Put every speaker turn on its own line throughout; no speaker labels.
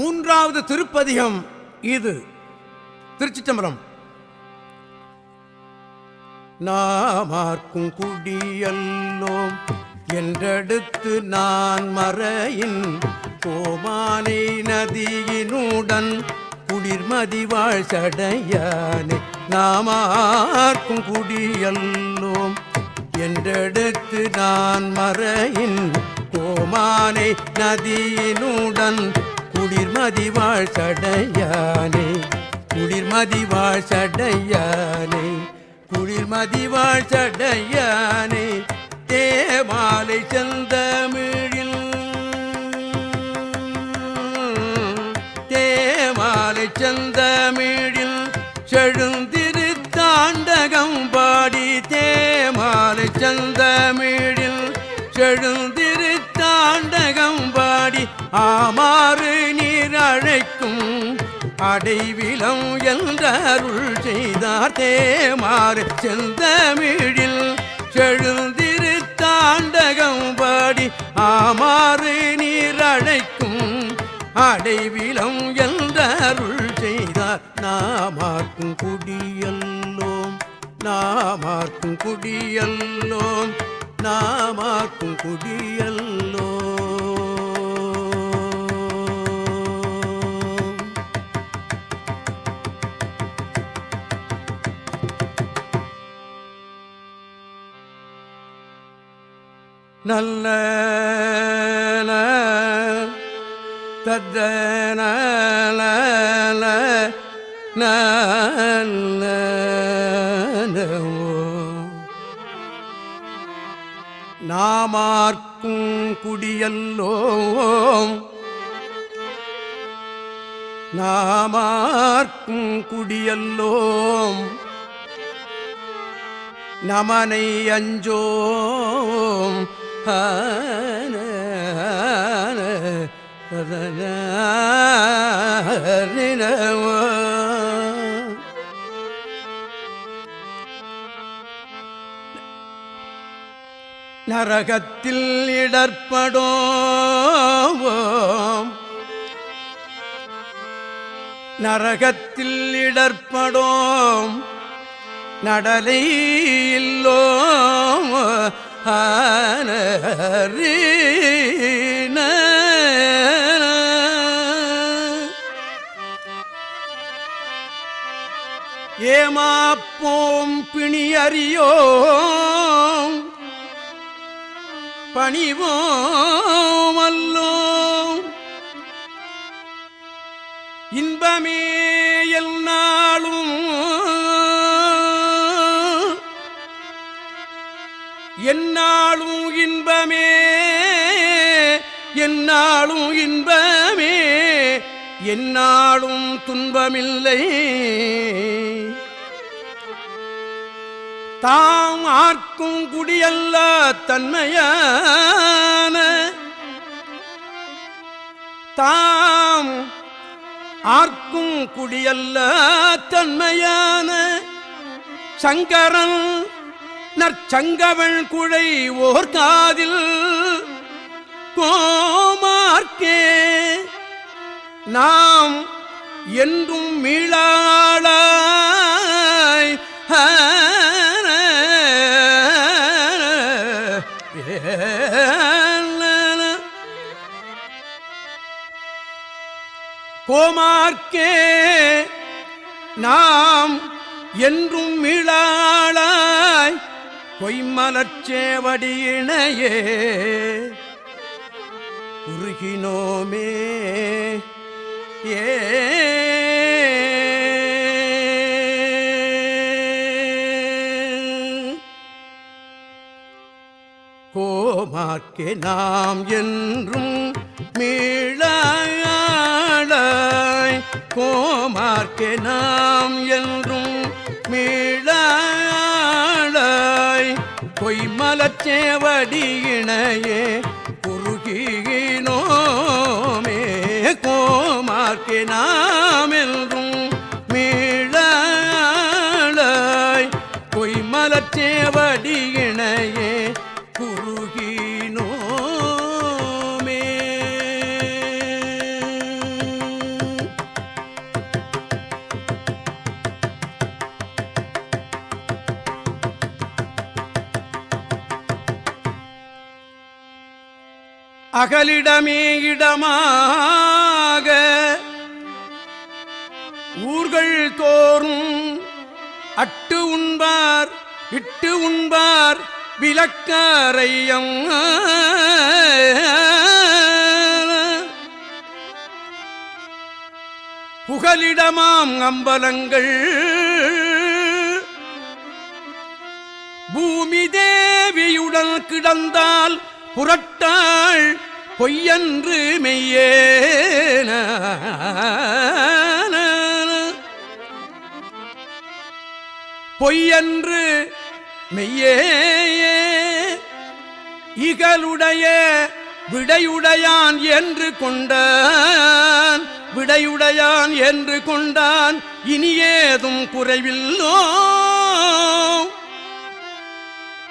மூன்றாவது திருப்பதிகம் இது. திருச்சிற்றம்பலம். நாமார்க்கும் குடியல்லோம் என்றெடுத்து நான் மறையின் கோமானை நதியினுடன் குளிர்மதி வாழ் சடையானே நாமார்க்கும் குடியல்லோம் என்றெடுத்து நான் மறையின் கோமானை நதியினுடன் குளிர்மதி வாழ்சடையானே குளிர்மதி வாழ்சடையானே குளிர்மதி வாழ்சடையானே தேவாலை செந்தமிழில். தேவாலை செந்தமிழில் செழுந்திரு தாண்டகம் பாடி தேமாலை செந்தமிழில் செழுந்திரு ஆமாறு நீர் அழைக்கும் அடைவிலம் என்றருள் செய்தார் தேமாறு செந்தமிழில் செழுந்திருத்தாண்டகம் பாடி ஆமாறு நீர் அழைக்கும் அடைவிலம் என்றருள் செய்தார். நாமார்க்கும் குடியல்லோம் நாமார்க்கும் குடியல்லோம் நாமார்க்கும் குடியல்லோம். நல்ல தத்தன நாமார்க்கும் குடியல்லோம். நாமார்க்கும் குடியல்லோம். நமனை அஞ்சோம். நரகத்தில் இடர்படோம் நரகத்தில் இடர்படோம் நடலை இல்லோம் ஏமாப்போம் பிணி பணிவோம் என்னாலும் துன்பமில்லை. தாம் ஆர்க்கும் குடியல்ல தன்மையான தாம் ஆர்க்கும் குடியல்ல தன்மையான சங்கரன் நற்சங்கவள் குழை ஓர் காதில் கோமார்க்கே. நாம் என்றும் மீளாளாய். கோமார்க்கே நாம் என்றும் மீளாளாய். பொய்மலச்சேவடியினையே உருகினோமே. ஏ கோமார்க்கே நாம் என்றும் மீளாய் கோமாக்கே நாம் என்றும் மீளாளாய் பொய்மலச்சேவடியினையே மார்க்கே நாம் என்றும் மீழாய் பொய்மலச்சேவடியினையே குறுகினோமே. அகலிடமே இடமா தோறும் அட்டு உண்பார் இட்டு உண்பார் விளக்காரையம். புகலிடமாம் அம்பலங்கள். பூமி தேவியுடன் கிடந்தால் புரட்டாள் பொய்யன்று மெய்யேன. பொய்யன்று மெய்யே இகலுடைய விடையுடையான் என்று கொண்டான். விடையுடையான் என்று கொண்டான். இனியேதும் குறைவில்லோ.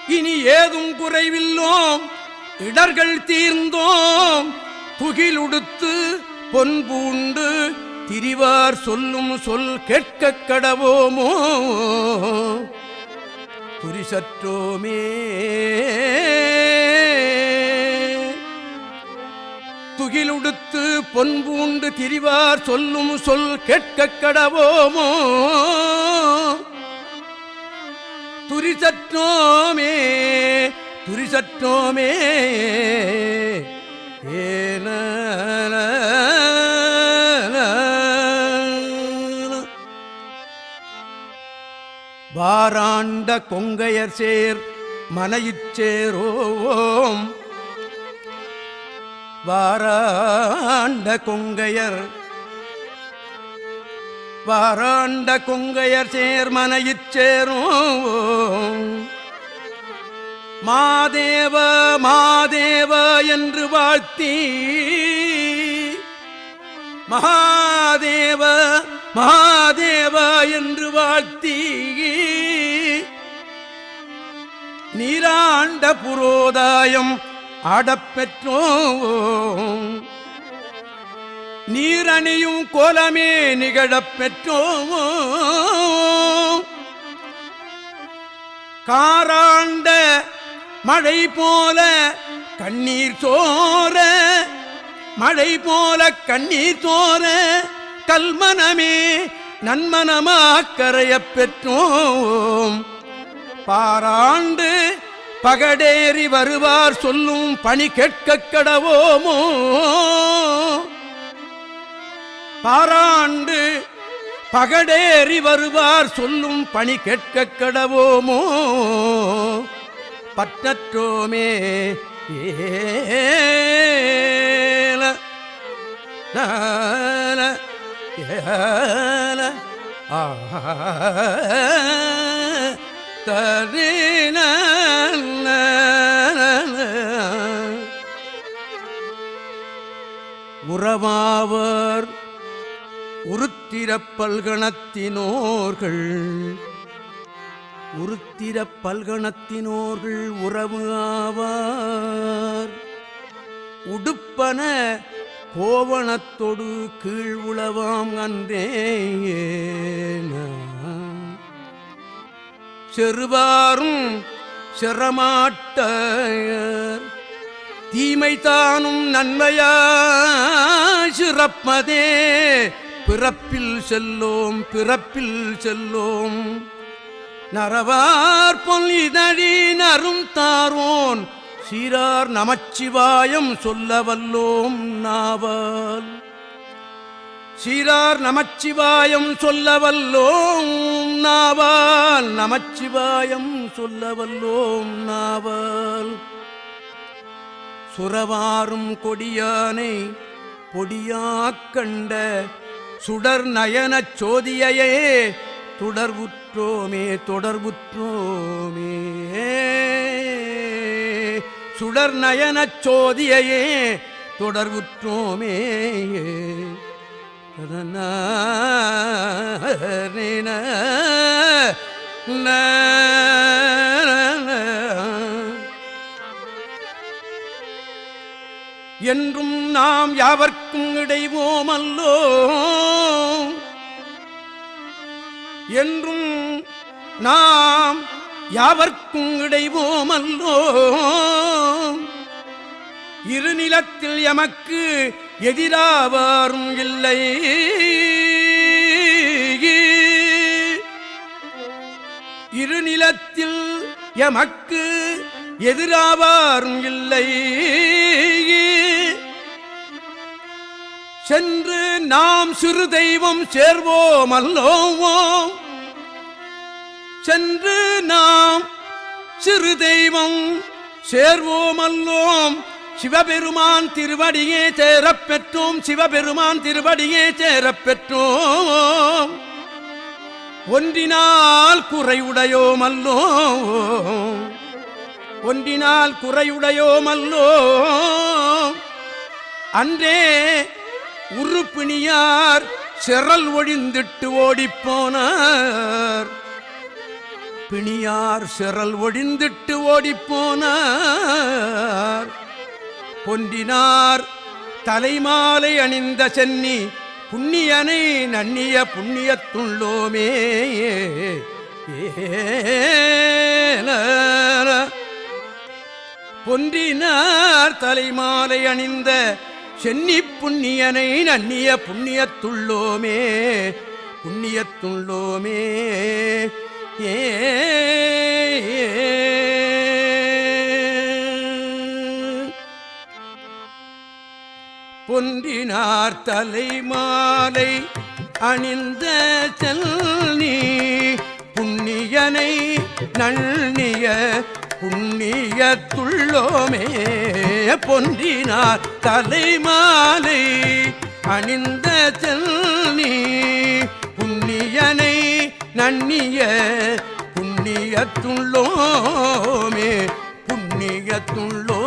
இனி ஏதும் குறைவில்லோம் இடர்கள் தீர்ந்தோம். புகிலுடுத்து பொன்பூண்டு திரிவார் சொல்லும் சொல் கேட்க கடவோமோ? துரிசற்றோமே துகிலுடுத்து பொன்பூண்டு திரிவார் சொல்லும் சொல் கேட்க கடவோமோ? துரிசற்றோமே துரிசற்றோமே. ஏன வாராண்ட கொங்கையர் சேர் மனையிச்சேரோம் வாராண்ட கொங்கையர் வாராண்ட கொங்கையர் சேர்மனையிற் சேரும் மாதேவ மாதேவ என்று வாழ்த்தி மகாதேவ மகாதேவ என்று வாழ்த்தீ நீராண்ட புரோதாயம் ஆடப்பெற்றோம் நீரணியும் கோலமே நிகழப் பெற்றோம் காராண்ட மழை போல கண்ணீர் சோர மழை போல கண்ணீர் சோர கல்மனமே நன்மனமாக்கரையப் பெற்றோம். பாராண்டு பகடேறி வருவார் சொல்லும் பணி கேட்கக் கடவோமோ? பாராண்டு பகடேறி வருவார் சொல்லும் பணி கேட்கக் கடவோமோ? பற்றற்றோமே ஏல ஏல ஆ தரீன உறவாவர் உருத்திரப்பல்கணத்தினோர்கள் உருத்திரப்பல்கணத்தினோர்கள் உறவு ஆவார். உடுப்பன கோவணத்தொடு கீழ் உளவாம் அன்றே செருவாரும் செறமாட்டர் தீமை தானும் நன்மையா சிறப்பதே பிறப்பில் செல்லோம் பிறப்பில் செல்லோம். நரவார் பொல் இதழி நரும் தாரோன் சீரார் நமச்சிவாயம் சொல்ல வல்லோம் நாவல். சீரார் நமச்சிவாயம் சொல்ல வல்லோம் நாவால் நமச்சிவாயம் சொல்ல வல்லோம் நாவல். சுரவாரும் கொடியானை பொடியாக் கண்ட சுடர் நயனச் சோதியையே தொடர்வுற்றோமே தொடர்வுற்றோமே சுடர் நயனச் சோதியையே தொடர்வுற்றோமே என்றும் நாம் யாவர்க்கும் இடைவோம் அல்லோ என்றும் நாம் யாவர்க்கும் இடைவோம் அல்லோ இருநிலத்தில் எமக்கு எதிராவாரும் இல்லை. இருநிலத்தில் எமக்கு எதிராவாரும் இல்லை. சென்று நாம் சிறு தெய்வம் சேர்வோம் அல்லோவோம் சென்று நாம் சிறு தெய்வம் சேர்வோம் அல்லோம் சிவபெருமான் திருவடியே சேரப்பெற்றோம் சிவபெருமான் திருவடியே சேரப்பெற்றோம். ஒன்றினால் குறையுடையோம் அல்லோம் ஒன்றினால் குறையுடையோம் அல்லோம் அன்றே உறுப்பினியார் செரல் ஒழிந்திட்டு ஓடிப்போனார். பிணியார் செரல் ஒழிந்திட்டு ஓடிப்போனார். பொன்றினார் தலைமாலை அணிந்த சென்னி புண்ணியனை நன்னிய புண்ணியத்துள்ளோமே ஏல. பொன்றினார் தலைமாலை அணிந்த சென்னி புண்ணியனை நன்னிய புண்ணியத்துள்ளோமே புண்ணியத்துள்ளோமே. ஏ பொன்றினார் தலைமாலை அணிந்த செல் நீ புண்ணியனை நன்னிய புண்ணியத்துள்ளோமே. பொன்றினார் தலைமாலை அணிந்த செல்னி புண்ணியனை நன்னிய புண்ணியத்துள்ளோமே. புண்ணியத்துள்ளோ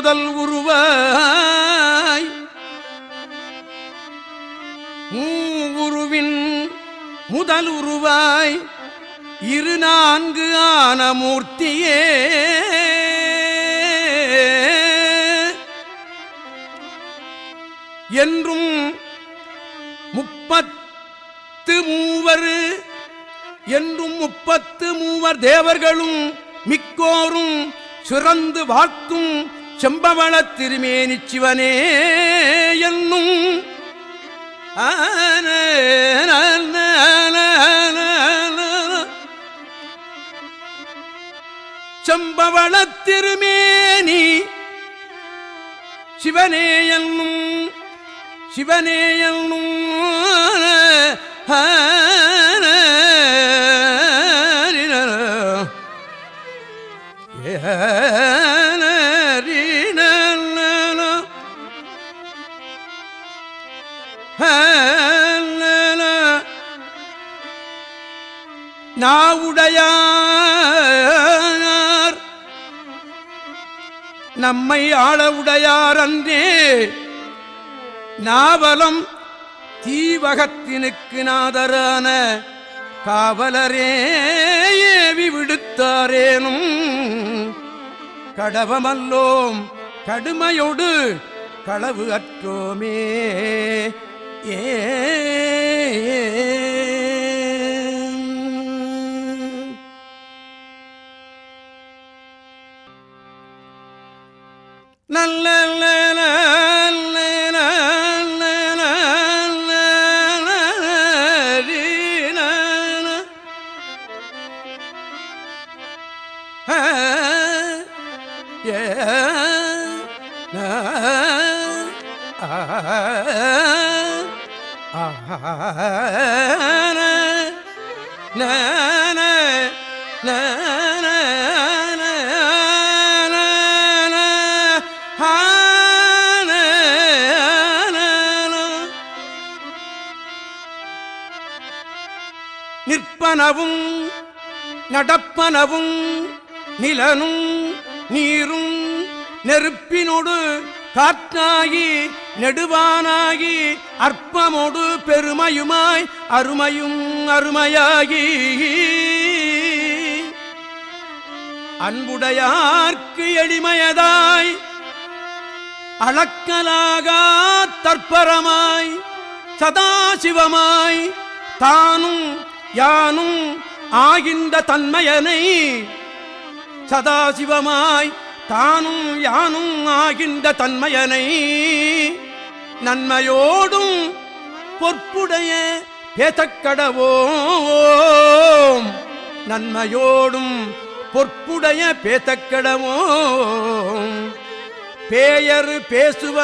முதல் உருவாய். மூவுருவின் முதல் உருவாய். இரு நான்கு ஆன மூர்த்தியே. என்றும் முப்பத்து மூவர் என்றும் முப்பத்து மூவர் தேவர்களும் மிக்கோரும் சிறந்து வாழ்த்தும் செம்பவள திருமேனி சிவனே என்னும். செம்பவள திருமேனி சிவனே என்னும். சிவனே என்னும். நம்மை ஆள உடையார் அன்றே. நாவலம் தீவகத்தினுக்கு நாதரான காவலரே ஏவி விடுத்தாரேனும். கடவமல்லோம் கடுமையோடு களவு அற்றோமே. ஏ நல்ல நடப்பனவும் நடப்பனவும் நிலனும் நீரும் நெருப்பினோடு காற்றாகி நெடுவானாகி அற்பமோடு பெருமையுமாய் அருமையும் அருமையாகி. அன்புடையார்க்கு எளிமையதாய் அளக்கலாக தற்பரமாய் சதாசிவமாய் தானும் யானும் ஆகின்ற தன்மையனை சதாசிவமாய் தானும் யானும் ஆகின்ற தன்மையனை நன்மையோடும் பொற்புடைய பேதக்கடவோம் நன்மையோடும் பொற்புடைய பேதக்கடவோம் பேயர் பேசுவ